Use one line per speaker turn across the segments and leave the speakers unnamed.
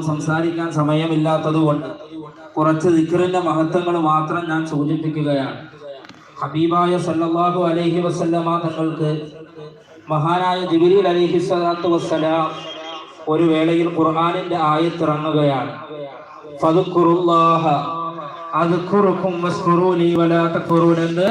മുഴുവൻ സംസാരിക്കാൻ സമയമില്ലാത്തതുകൊണ്ട് കുറച്ച് ദിക്റിന്റെ മഹത്വങ്ങൾ മാത്രം ഞാൻ സൂചിപ്പിക്കുകയാണ്. ഹബീബായ സല്ലാഹു അലഹി വസല്ലമ തങ്ങൾക്ക് മഹാനായ ജിബിരിൽ അലഹി സ്വലാത്തു വസ്സലാം ഒരു വേളയിൽ ഖുർആാനിന്റെ ആയത്തിറങ്ങുകയാണ് എന്ന്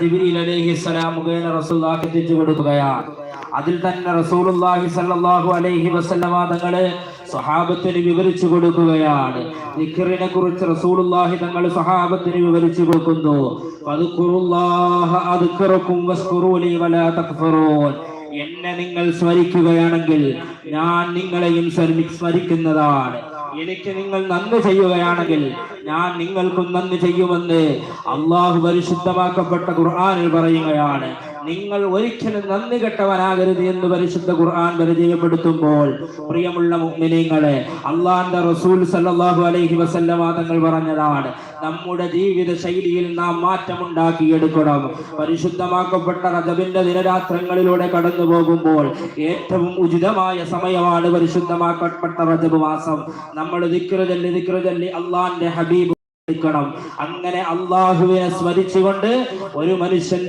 ജിബ്രീൽ അലൈഹിസ്സലാം മുഖേന തിരിച്ചു കൊടുക്കുകയാണ് അതിൽ തന്നെ റസൂലുള്ളാഹി സ്വല്ലല്ലാഹു അലൈഹി വസല്ലമ തങ്ങളെ സ്വഹാബത്തിന് വിവരിച്ചു കൊടുക്കുകയാണ്. ദിക്റിനെ കുറിച്ച് റസൂലുള്ളാഹി തങ്ങൾ സ്വഹാബത്തിന് വിവരിച്ചു കൊടുക്കുന്നു. എന്നെ നിങ്ങൾ സ്മരിക്കുകയാണെങ്കിൽ ഞാൻ നിങ്ങളെയും സ്മരി- സ്മരിക്കുന്നതാണ്. എനിക്ക് നിങ്ങൾ നന്ദി ചെയ്യുകയാണെങ്കിൽ ഞാൻ നിങ്ങൾക്കും നന്ദി ചെയ്യുമെന്ന് അള്ളാഹു പരിശുദ്ധമാക്കപ്പെട്ട ഖുർആാനിൽ പറയുകയാണ്. നിങ്ങൾ ഒരിക്കലും നന്ദി കെട്ടവനാകരുത് എന്ന് പരിശുദ്ധ ഖുർആൻ പരിചയപ്പെടുത്തുമ്പോൾ പ്രിയമുള്ള മുഅ്മിനീങ്ങളെ അള്ളാന്റെ റസൂൽ സല്ലാഹു അലൈഹി വസല്ലമ തങ്ങൾ പറഞ്ഞതാണ് നമ്മുടെ ജീവിത ശൈലിയിൽ നാം മാറ്റമുണ്ടാക്കിയെടുക്കണം. പരിശുദ്ധമാക്കപ്പെട്ട റജബിന്റെ ദിനരാത്രങ്ങളിലൂടെ കടന്നു പോകുമ്പോൾ ഏറ്റവും ഉചിതമായ സമയമാണ് പരിശുദ്ധമാക്കപ്പെട്ട റജബ് മാസം. നമ്മൾ ദിക്രതല്ലി ദിക്രതല്ലി അള്ളാന്റെ ഹബീബ് ണം അങ്ങനെ അള്ളാഹുവിനെ സ്മരിച്ചുകൊണ്ട് ഒരു മനുഷ്യൻ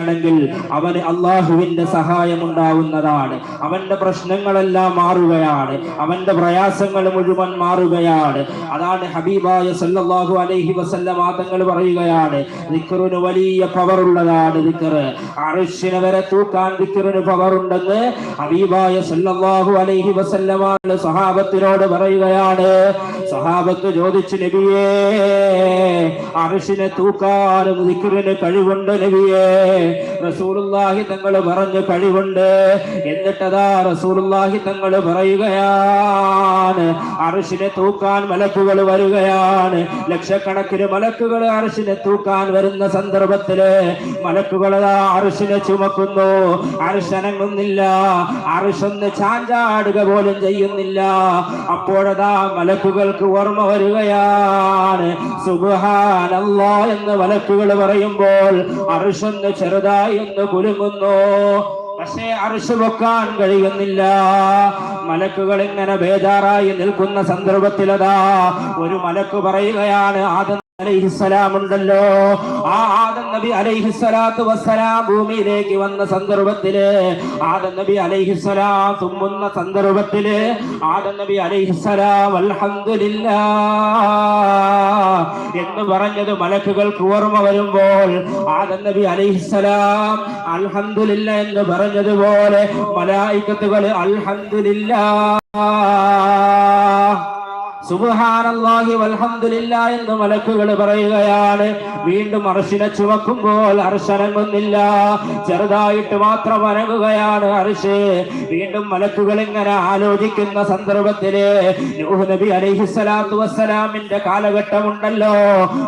വിക്രുതല്ലാണെങ്കിൽ അവന് അള്ളാഹുവിന്റെ സഹായം ഉണ്ടാവുന്നതാണ് അവന്റെ പ്രശ്നങ്ങളെല്ലാം മാറുകയാണ്. അവന്റെ പ്രയാസങ്ങൾ മുഴുവൻ മാറുകയാണ്. അതാണ് ഹബീബായ സല്ലാഹു അലൈഹി വസല്ലമ തങ്ങൾ പറയുകയാണ്. ദിക്കറിന് വലിയ പവർ ഉള്ളതാണ് ദിക്റ് അർശിനെ വരെ തൂക്കാൻ ദിക്കറിന് പവർ ഉണ്ടെന്ന് ഹബീബായ സല്ലാഹു അലൈഹി വസല്ലമ സഹാബത്തിനോട് പറയുകയാണ്. സഹാബത്ത് ചോദിച്ചു നബിയേ അർശിനെ തൂക്കാനും ദിക്റിന് കഴിവുണ്ട് നബിയേ. റസൂലുള്ളാഹി തങ്ങൾ പറഞ്ഞു കഴിവുണ്ട്. എന്നിട്ടതാ റസൂലുള്ളാഹി തങ്ങൾ പറയുകയാണ് അർശിനെ തൂക്കാൻ മലക്കുകൾ വരികയാണ്. ലക്ഷക്കണക്കിന് മലക്കുകൾ അർശിനെ തൂക്കാൻ വരുന്ന സന്ദർഭത്തിൽ മലക്കുകൾ അർശിനെ ചുമക്കുന്നു. അറിഷനങ്ങുന്നില്ല അറിഷൊന്ന് ചാഞ്ചാടുക പോലും ചെയ്യുന്നില്ല. അപ്പോഴതാ മലക്കുകൾക്ക് ഓർമ്മ വരികയാണ്. സുബ്ഹാനല്ലാ എന്ന് മലക്കുകൾ പറയുമ്പോൾ അറിഷൊന്ന് ചെറുതായി ഒന്ന് കുലുങ്ങുന്നു. പക്ഷേ അറിച്ച് പൊക്കാൻ കഴിയുന്നില്ല. മലക്കുകൾ ഇങ്ങനെ ബേജാറായി നിൽക്കുന്ന സന്ദർഭത്തിലതാ ഒരു മലക്ക് പറയുകയാണ് ആദം അലൈഹിസ്സലാം ഉണ്ടല്ലോ ആ ആദം നബി അലൈഹിസ്സലാത്തു വസ്സലാം ഭൂമിയിലേക്ക് വന്ന സന്ദർഭത്തിൽ ആദം നബി അലൈഹിസ്സലാം തുമ്മുന്ന സന്ദർഭത്തിൽ ആദം നബി അലൈഹിസ്സലാം അൽഹംദുലില്ലാ എന്ന് പറഞ്ഞത് മലക്കുകൾക്ക് ഓർമ്മ വരുമ്പോൾ ആദം നബി അലൈഹിസ്സലാം അൽഹംദുലില്ല എന്ന് പറഞ്ഞതുപോലെ മലായിക്കത്തുകൾ അൽഹംദുലില്ലാ സുബ്ഹാനല്ലാഹി വൽഹംദുലില്ല എന്ന് മലക്കുകൾ പറയുകയാണ്. വീണ്ടും അർശിനെ ചുവക്കുമ്പോൾ അർശനങ്ങുന്നില്ല. ചെറുതായിട്ട് മാത്രം അനങ്ങുകയാണ് അർശ്. വീണ്ടും മലക്കുകൾ ഇങ്ങനെ ആലോചിക്കുന്ന സന്ദർഭത്തിൽ നബി അലൈഹിസ്സലാത്തു വസ്സലാമിന്റെ കാലഘട്ടമുണ്ടല്ലോ.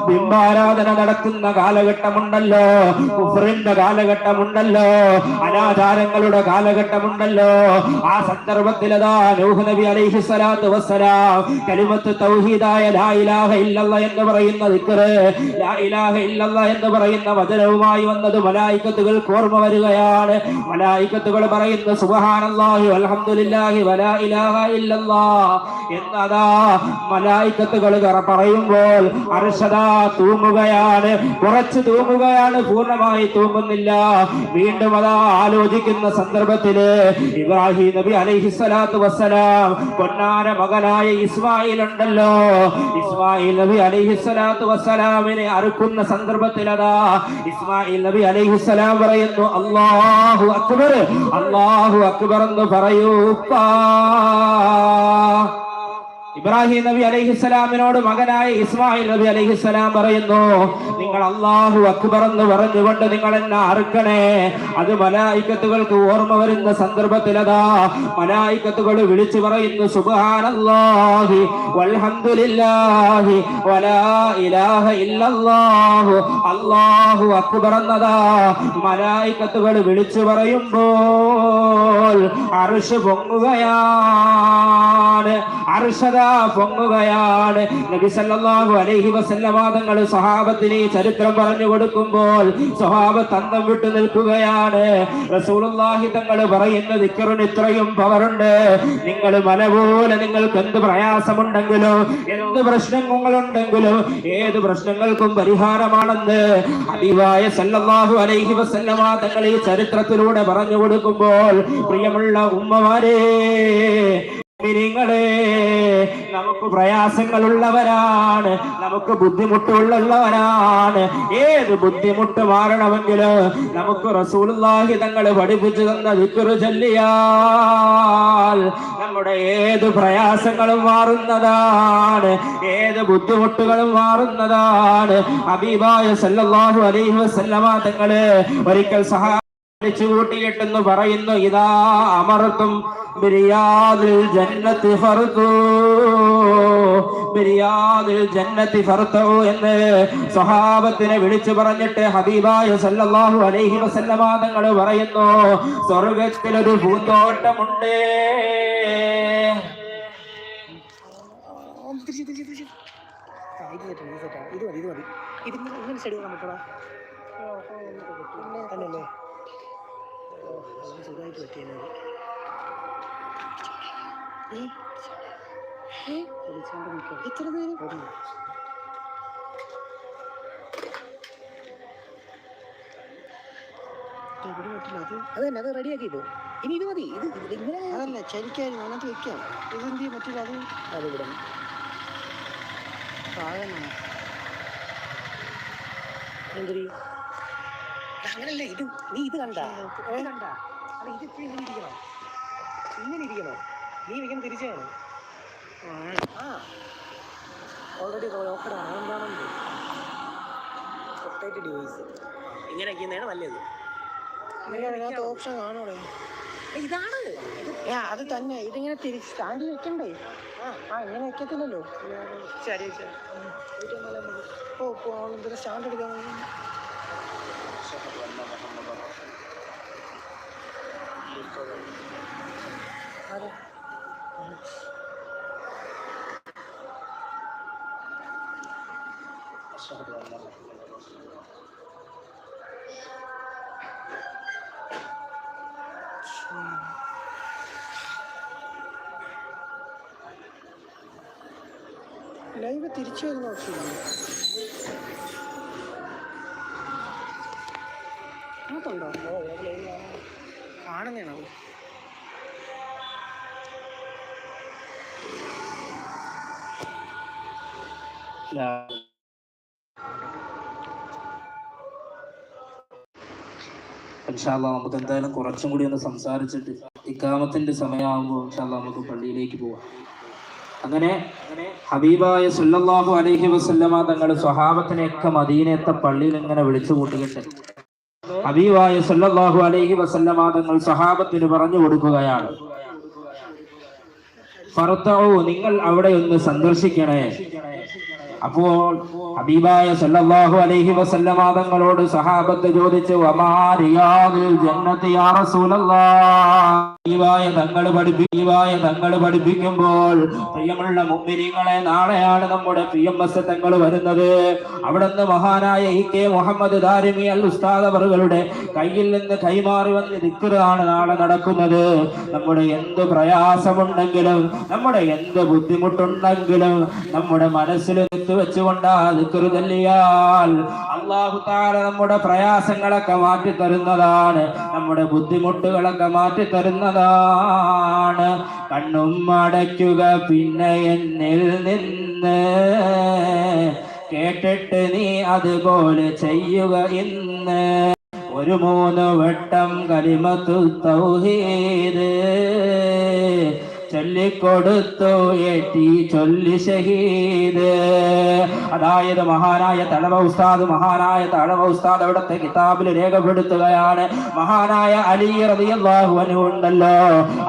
ബിംബാരാധന നടക്കുന്ന കാലഘട്ടമുണ്ടല്ലോ. കുഫറിന്റെ കാലഘട്ടമുണ്ടല്ലോ. അനാചാരങ്ങളുടെ കാലഘട്ടമുണ്ടല്ലോ. ആ സന്ദർഭത്തിലതാ നബി അലൈഹിസ്സലാത്തു വസ്സലാം കലിമത്ത് തൗഹീദായ ലാ ഇലാഹ ഇല്ലല്ലാ എന്ന് പറയുന്ന ദിക്റ്. ലാ ഇലാഹ ഇല്ലല്ലാ എന്ന് പറയുന്ന വചനവുമായി വന്നത് മലായിക്കത്തുകൾ ഓർമ്മ വരികയാണ്. മലായിക്കത്തുകൾ പറയുന്ന സുബ്ഹാനല്ലാഹി വൽഹംദുലില്ലാഹി വലാ ഇലാഹ ഇല്ലല്ലാ. എന്നതാ മലായിക്കത്തുകൾ പറയുമ്പോൾ അർഷദാ തൂങ്ങുകയാണ്. കുറച്ച് തൂങ്ങുകയാണ് പൂർണമായി തൂങ്ങുന്നില്ല. വീണ്ടും അതാ ആലോചിക്കുന്ന സന്ദർഭത്തിൽ ഇബ്രാഹിം നബി അലൈഹിസ്സലാത്തു വസ്സലാം പൊന്നാര മകനായ ഇസ്മായിൽ ഉണ്ടല്ലോ ഇസ്മായിൽ നബി അലൈഹിസ്സലാത്തു വസ്സലാമിനെ അറുക്കുന്ന സന്ദർഭത്തിൽ അതാ ഇസ്മായിൽ നബി അലൈഹിസ്സലാം പറയുന്നു അല്ലാഹു അക്ബർ അല്ലാഹു അക്ബർ എന്ന് പറയൂ. ഇബ്രാഹിം നബി അലൈഹിസ്സലാമിനോട് മകനായ ഇസ്മായിൽ നബി അലൈഹിസ്സലാം പറയുന്നു നിങ്ങൾ അള്ളാഹു അക്ബർ എന്ന് പറഞ്ഞുകൊണ്ട് നിങ്ങൾ എന്നെ അറുക്കണേ. അത് മലായിക്കത്തുകൾക്ക് ഓർമ്മ വരുന്ന സന്ദർഭത്തിലതാ മലായിക്കത്തുകൾ വിളിച്ചു പറയുന്നു വൽഹംദുലില്ലാഹി വലാ ഇലാഹ ഇല്ലല്ലാഹു. അല്ലാഹു അക്ബർ എന്നതാ മലായിക്കത്തുകൾ വിളിച്ചു പറയുമ്പോൾ അർഷ് പൊങ്ങുകയാണ്. അർഷദ പൊങ്ങുകയാണ്. നബി സല്ലല്ലാഹു അലൈഹി വസല്ലമ തങ്ങൾ സ്വഹാബത്തിന് ചരിത്രം പറഞ്ഞു കൊടുക്കുമ്പോൾ സ്വഹാബത്ത് അന്തം വിട്ടു നിൽക്കുകയാണ്. റസൂലുള്ളാഹി പറയുന്ന ദിക്കറിന് ഇത്രയും പവറുണ്ട്. നിങ്ങൾ മല പോലെ നിങ്ങൾക്ക് എന്ത് പ്രയാസമുണ്ടെങ്കിലും എന്ത് പ്രശ്നങ്ങളുണ്ടെങ്കിലും ഏത് പ്രശ്നങ്ങൾക്കും പരിഹാരമാണെന്ന് അതിവായ സല്ലല്ലാഹു അലൈഹി വസല്ലമ തങ്ങൾ ഈ ചരിത്രത്തിലൂടെ പറഞ്ഞു കൊടുക്കുമ്പോൾ പ്രിയമുള്ള ഉമ്മമാരെ നിങ്ങളെ നമുക്ക് പ്രയാസങ്ങളുള്ളവരാണ് നമുക്ക് ബുദ്ധിമുട്ടുള്ളവരാണ്. ഏത് ബുദ്ധിമുട്ട് മാറണമെങ്കിൽ നമുക്ക് റസൂലുള്ളാഹി തങ്ങൾ പഠിപ്പിച്ചു തന്ന വിക്കുറു ചൊല്ലിയാൽ നമ്മുടെ ഏത് പ്രയാസങ്ങളും മാറുന്നതാണ് ഏത് ബുദ്ധിമുട്ടുകളും മാറുന്നതാണ്. അബീബായ സല്ലല്ലാഹു അലൈഹി വസല്ലമ തങ്ങൾ ഒരിക്കൽ സഹാ വിളിച്ചു കൂട്ടിയിട്ടെന്ന് പറയുന്നു ഇതാ അമർത്തും ബിരിയാദിൽ ജന്നത്തി ഫർദു. ബിരിയാദിൽ ജന്നത്തി ഫർദു എന്ന് സ്വഹാബത്തിനെ വിളിച്ചു പറഞ്ഞിട്ട് ഹബീബായ സല്ലല്ലാഹു അലൈഹി വസല്ലമ തങ്ങൾ പറയുന്നു പൂന്തോട്ടമുണ്ട്.
തിരിച്ച് തിരിച്ച് ആ ഇത് മതി. ഇത് മതി ഇതിന് ഇങ്ങനെ ചെടി നമുക്കടാ തന്നെയല്ലേ? അത് സുഖമായിട്ട് പറ്റിയത് എത്ര നേരം? എവിടെ പറ്റില്ല അത് അത് തന്നെ അത് റെഡിയാക്കിയിട്ടോ ഇനി ഇത് മതി. ഇത് ഇങ്ങനെ അതല്ല ചരിക്കായിരുന്നു അതിനകത്ത് വെക്കാം. ഇതെന്ത് പറ്റില്ല അത് അത് ഇവിടെ. താഴെ എന്തൊരു അങ്ങനല്ല ഇത് നീ ഇത് കണ്ട. കണ്ട? അല്ല ഇങ്ങനെ ഇരിക്കണം. ഇങ്ങനെ ഇരിക്കണം. നീ ഇങ്ങനെ തിരിച്ചാണ് ആ. ഓൾറെഡി ഓക്കടാണ് അതെന്താണെന്ന് ഡിവൈസ് ഇങ്ങനെ ഇരിക്കുന്നതാണ് നല്ലത്. അതിനകത്ത് ഓപ്ഷൻ കാണൂടെ ഇതാണ്. ഏ അത് തന്നെ. ഇതിങ്ങനെ തിരിച്ച് സ്റ്റാൻഡിൽ വെക്കണ്ടേ? ആ. ഇങ്ങനെ വെക്കത്തില്ലല്ലോ. ശരി ശരി. ഓ സ്റ്റാൻഡ് എടുക്കാൻ ലൈവ് തിരിച്ചു വരുന്ന ഓപ്ഷൻ അതുണ്ടോ കാണുന്നതാണോ
ഇൻഷാല്ല നമുക്ക് എന്തായാലും കുറച്ചും കൂടി ഒന്ന് സംസാരിച്ചിട്ട് ഇക്കാമത്തിന്റെ സമയമാകുമ്പോൾ നമുക്ക് പള്ളിയിലേക്ക് പോവാം. അങ്ങനെ ഹബീബായ സുല്ലാഹു അലഹി വസല്ലമ തങ്ങൾ സ്വഹാബത്തിനെയൊക്കെ മദീനത്തെ പള്ളിയിൽ ഇങ്ങനെ വിളിച്ചു കൂട്ടിയിട്ട് ഹബീബായ സല്ലാഹു അലൈഹി വസല്ലമ തങ്ങൾ സ്വഹാബത്തിന് പറഞ്ഞു കൊടുക്കുകയാണ്. ഫർത്തഊ നിങ്ങൾ അവിടെ ഒന്ന് സന്ദർശിക്കണേ. അപ്പോൾ ഹബീബായ സല്ലല്ലാഹു അലൈഹി വസല്ലമ തങ്ങളോട് സഹാബത്ത് ചോദിച്ചു ഹബീബായ തങ്ങൾ പഠിപ്പിക്കുവായ തങ്ങൾ പഠിപ്പിക്കുമ്പോൾ പ്രിയമുള്ള മുമ്പിനിങ്ങളെ നാളെയാണ് നമ്മുടെ പി എം എസ് തങ്ങൾ വരുന്നത്. അവിടുന്ന് മഹാനായ ഇ കെ മുഹമ്മദ് ദാരിമി അൽ ഉസ്താദ് അവറുകളുടെ കയ്യിൽ നിന്ന് കൈമാറി വന്ന് നിൽക്കുകയാണ് നാളെ നടക്കുന്നത്. നമ്മുടെ എന്ത് പ്രയാസമുണ്ടെങ്കിലും നമ്മുടെ എന്ത് ബുദ്ധിമുട്ടുണ്ടെങ്കിലും നമ്മുടെ മനസ്സിൽ വെച്ചുകൊണ്ട് ചൊല്ലിയാൽ അള്ളാഹു താര നമ്മുടെ പ്രയാസങ്ങളൊക്കെ മാറ്റി തരുന്നതാണ് നമ്മുടെ ബുദ്ധിമുട്ടുകളൊക്കെ മാറ്റി തരുന്നതാണ് കണ്ണും അടയ്ക്കുക പിന്നെ എന്നിൽ നിന്ന് കേട്ടിട്ട് നീ അതുപോലെ ചെയ്യുക ഇന്ന്. ഒരു മൂന്ന് വട്ടം കലിമത്തു തൗഹീദ്. ചൊല്ലിക്കൊടുത്തു ഏറ്റി ചൊല്ലി ഷഹീദ്. അതായത് മഹാനായ തടവ ഉസ്താദ് മഹാനായ തടവ ഉസ്താദ് അവിടുത്തെ കിതാബിൽ രേഖപ്പെടുത്തുകയാണ്. മഹാനായ അലി റളിയല്ലാഹു അൻഹു ഉണ്ടല്ലോ.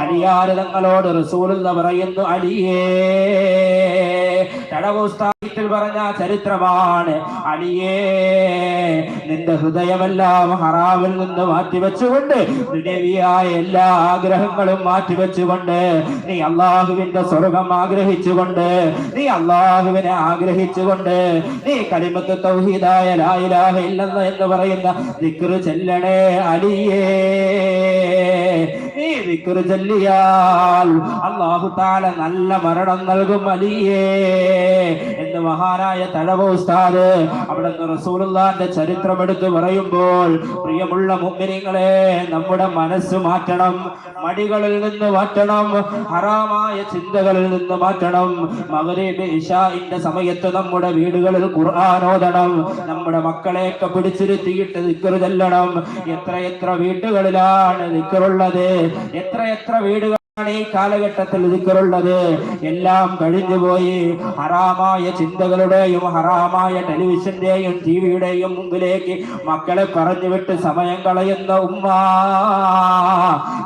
അലിയാര് തങ്ങളോട് റസൂൽ എന്ന് പറയുന്നു അലിയേ തടവ ഉസ്താദിൽ പറഞ്ഞ ചരിത്രമാണ്. അലിയേ നിന്റെ ഹൃദയമെല്ലാം ഹറാമിൽ നിന്ന് മാറ്റിവെച്ചുകൊണ്ട് നിലവിയായ എല്ലാ ആഗ്രഹങ്ങളും മാറ്റിവെച്ചുകൊണ്ട് നീ അള്ളാഹുവിന്റെ സ്വർഗം ആഗ്രഹിച്ചുകൊണ്ട് നീ അള്ളാഹുവിനെ ആഗ്രഹിച്ചുകൊണ്ട് നീ കലിമത്ത് തൗഹീദായ ലായിലാഹ ഇല്ലെന്ന് എന്ന് പറയുന്ന ദിക്റ് ചെല്ലണേ അലിയേ. ചൊല്ലിയാൽ അള്ളാഹു താല നല്ല മരണം നൽകും അലിയേ എന്ന് മഹാനായ തഴവ ഉസ്താദ് അവിടെ നിന്ന് റസൂലുള്ളാന്റെ ചരിത്രം എടുത്ത് പറയുമ്പോൾ പ്രിയമുള്ള മുമ്പിനിങ്ങളെ നമ്മുടെ മനസ്സ് മാറ്റണം മടികളിൽ നിന്ന് മാറ്റണം ഹറാമായ ചിന്തകളിൽ നിന്ന് മാറ്റണം. മകരീബ് ഇഷാഇന്റെ സമയത്ത് നമ്മുടെ വീടുകളിൽ ഖുർആാനോദണം നമ്മുടെ മക്കളെയൊക്കെ പിടിച്ചിരുത്തിയിട്ട് ദിക്കറ് ചെല്ലണം. എത്ര എത്ര വീട്ടുകളിലാണ് ദിക്കറുള്ളത് എത്ര എത്ര വീടുകൾ കാലഘട്ടത്തിൽ എല്ലാം കഴിഞ്ഞുപോയി ഹറാമായ ചിന്തകളുടെയും ഹറാമായ ടെലിവിഷന്റെയും ടിവിയുടെയും മുമ്പിലേക്ക് മക്കളെ പറഞ്ഞു വിട്ട് സമയം കളയുന്ന ഉമ്മ.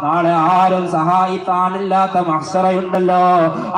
നാളെ ആരും സഹായിത്താനില്ലാത്ത മഹ്സറയുണ്ടല്ലോ.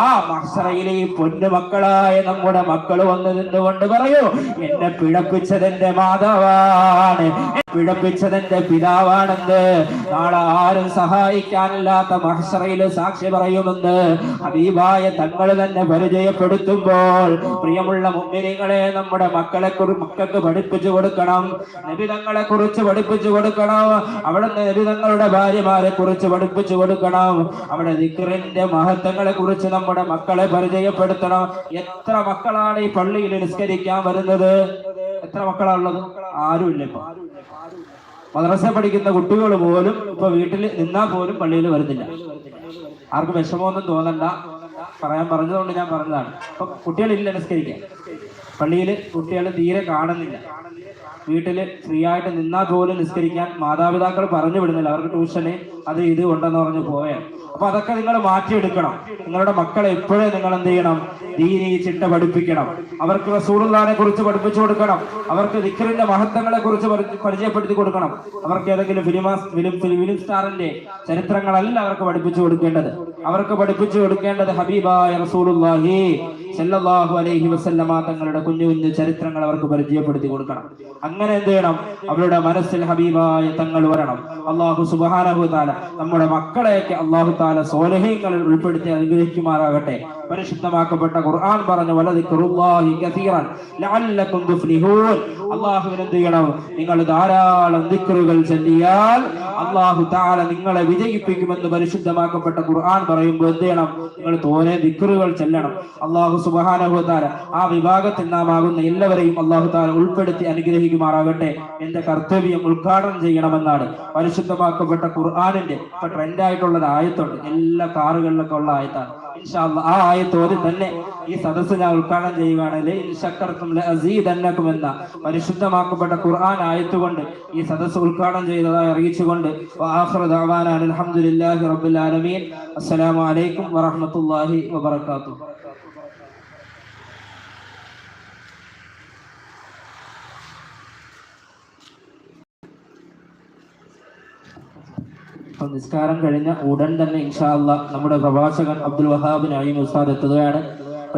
ആ മഹ്സറയിൽ ഈ പൊന്നു മക്കളായ നമ്മുടെ മക്കൾ വന്ന് നിന്നുകൊണ്ട് പറയൂ എന്നെ പിഴപ്പിച്ചതെന്റെ മാതാവാണ് പിഴപ്പിച്ചതെന്റെ പിതാവാണെന്ന്. നാളെ ആരും സഹായിക്കാനില്ലാത്ത മഹ്സറയിൽ സാക്ഷി പറയുമെന്ന് ഹബീബായ തങ്ങൾ തന്നെ പരിചയപ്പെടുത്തുമ്പോൾ പ്രിയമുള്ള മുമ്പിനികളെ നമ്മുടെ മക്കളെ മക്കൾക്ക് പഠിപ്പിച്ചു കൊടുക്കണം. നബിതങ്ങളെ കുറിച്ച് പഠിപ്പിച്ചു കൊടുക്കണം. അവിടുന്ന് നബിതങ്ങളുടെ ഭാര്യമാരെ കുറിച്ച് പഠിപ്പിച്ചു കൊടുക്കണം. അവിടെ ദിക്റിന്റെ മഹത്വങ്ങളെ കുറിച്ച് നമ്മുടെ മക്കളെ പരിചയപ്പെടുത്തണം. എത്ര മക്കളാണ് ഈ പള്ളിയിൽ നിസ്കരിക്കാൻ വരുന്നത്? എത്ര മക്കളാണുള്ളത്? ആരുമില്ല ഇപ്പൊ. മദ്രസ പഠിക്കുന്ന കുട്ടികൾ പോലും ഇപ്പൊ വീട്ടിൽ നിന്നാൽ പോലും പള്ളിയിൽ വരുന്നില്ല. ആർക്കും വിഷമമൊന്നും തോന്നണ്ട. പറയാൻ പറഞ്ഞതുകൊണ്ട് ഞാൻ പറഞ്ഞതാണ്. അപ്പൊ കുട്ടികളില്ല നിസ്കരിക്കാൻ. പള്ളിയിൽ കുട്ടികൾ തീരെ കാണുന്നില്ല. വീട്ടിൽ ഫ്രീ ആയിട്ട് നിന്നാൽ പോലും നിസ്കരിക്കാൻ മാതാപിതാക്കൾ പറഞ്ഞു വിടുന്നില്ല. അവർക്ക് ട്യൂഷന് അത് ഇത് ഉണ്ടെന്ന് പറഞ്ഞ് പോയാൽ അപ്പൊ അതൊക്കെ നിങ്ങൾ മാറ്റിയെടുക്കണം. നിങ്ങളുടെ മക്കളെ എപ്പോഴും നിങ്ങൾ എന്ത് ചെയ്യണം? ദീനി ചിട്ട പഠിപ്പിക്കണം. അവർക്ക് റസൂലുള്ളാനെ കുറിച്ച് പഠിപ്പിച്ചു കൊടുക്കണം. അവർക്ക് ദിഖറിന്റെ മഹത്വങ്ങളെ കുറിച്ച് പരിചയപ്പെടുത്തി കൊടുക്കണം. അവർക്ക് ഏതെങ്കിലും ഫിലിമാ ഫിലിം ഫിലിം സ്റ്റാറിന്റെ ചരിത്രങ്ങളല്ല അവർക്ക് പഠിപ്പിച്ചു കൊടുക്കേണ്ടത്. അവർക്ക് പഠിപ്പിച്ചു കൊടുക്കേണ്ടത് ഹബീബായ റസൂലുള്ളാഹി സല്ലല്ലാഹു അലൈഹി വസല്ലമ തങ്ങളുടെ കുഞ്ഞു കുഞ്ഞു ചരിത്രങ്ങൾ അവർക്ക് പരിചയപ്പെടുത്തി കൊടുക്കണം. അങ്ങനെ എന്ത് ചെയ്യണം? അവരുടെ മനസ്സിൽ ഹബീബായ തങ്ങൾ വരണം. അള്ളാഹു സുബ്ഹാനഹു താല നമ്മുടെ മക്കളെയൊക്കെ അള്ളാഹു താല സോലഹ്യങ്ങളിൽ ഉൾപ്പെടുത്തി അനുഗ്രഹിക്കുമാറാകട്ടെ. പരിശുദ്ധമാക്കപ്പെട്ട ഖുർആൻ പറഞ്ഞു അള്ളാഹുവിന് ചെയ്യണം? നിങ്ങൾ ധാരാളം ദിക്റുകൾ ചൊല്ലിയാൽ അള്ളാഹു താല നിങ്ങളെ വിജയിപ്പിക്കുമെന്ന് പരിശുദ്ധമാക്കപ്പെട്ട ഖുർആൻ പറയുമ്പോൾ എന്ത് ചെയ്യണം? നിങ്ങൾ തോനെ ദിക്റുകൾ ചെല്ലണം. അള്ളാഹു സുബ്ഹാനഹു താല. ആ വിഭാഗത്തിൽ നാം ആകുന്ന എല്ലാവരെയും അള്ളാഹു താല ഉൾപ്പെടുത്തി അനുഗ്രഹിക്കുമാറാകട്ടെ. എന്റെ കർത്തവ്യം ഉദ്ഘാടനം ചെയ്യണമെന്നാണ് പരിശുദ്ധമാക്കപ്പെട്ട ഖുർആാനിന്റെ ഇപ്പൊ ട്രെൻഡായിട്ടുള്ള ഒരു ആയത്തുണ്ട്. എല്ലാ കാറുകളിലൊക്കെ ഉള്ള ആയത്താണ്. ആ ആയത്തോടെ തന്നെ ഈ സദസ്സ് ഞാൻ ഉദ്ഘാടനം ചെയ്യുകയാണെങ്കിൽ എന്ന പരിശുദ്ധമാക്കപ്പെട്ട ഖുർആൻ ആയത്തുകൊണ്ട് ഈ സദസ്സ് ഉദ്ഘാടനം ചെയ്തതായി അറിയിച്ചുകൊണ്ട് അലഹമുല്ലാഹി ദഅവാന അൽഹംദുലില്ലാഹി റബ്ബിൽ ആലമീൻ. നിസ്കാരം കഴിഞ്ഞ ഉടൻ തന്നെ ഇൻഷാല്ല നമ്മുടെ പ്രഭാഷകൻ അബ്ദുൽ വഹാബ് നഈം ഉസ്താദ് എത്തുകയാണ്.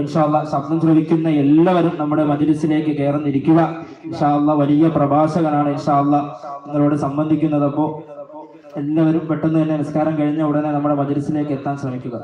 ഇൻഷാല്ല ശബ്ദം ശ്രവിക്കുന്ന എല്ലാവരും നമ്മുടെ മജിലിസിലേക്ക് കയറുന്നിരിക്കുക. ഇൻഷാല്ല വലിയ പ്രഭാഷകനാണ് ഇൻഷാല്ല നിങ്ങളോട് സംബന്ധിക്കുന്നത്. അപ്പോ എല്ലാവരും പെട്ടെന്ന് തന്നെ നിസ്കാരം കഴിഞ്ഞ ഉടനെ നമ്മുടെ മജിലിസിലേക്ക് എത്താൻ ശ്രമിക്കുക.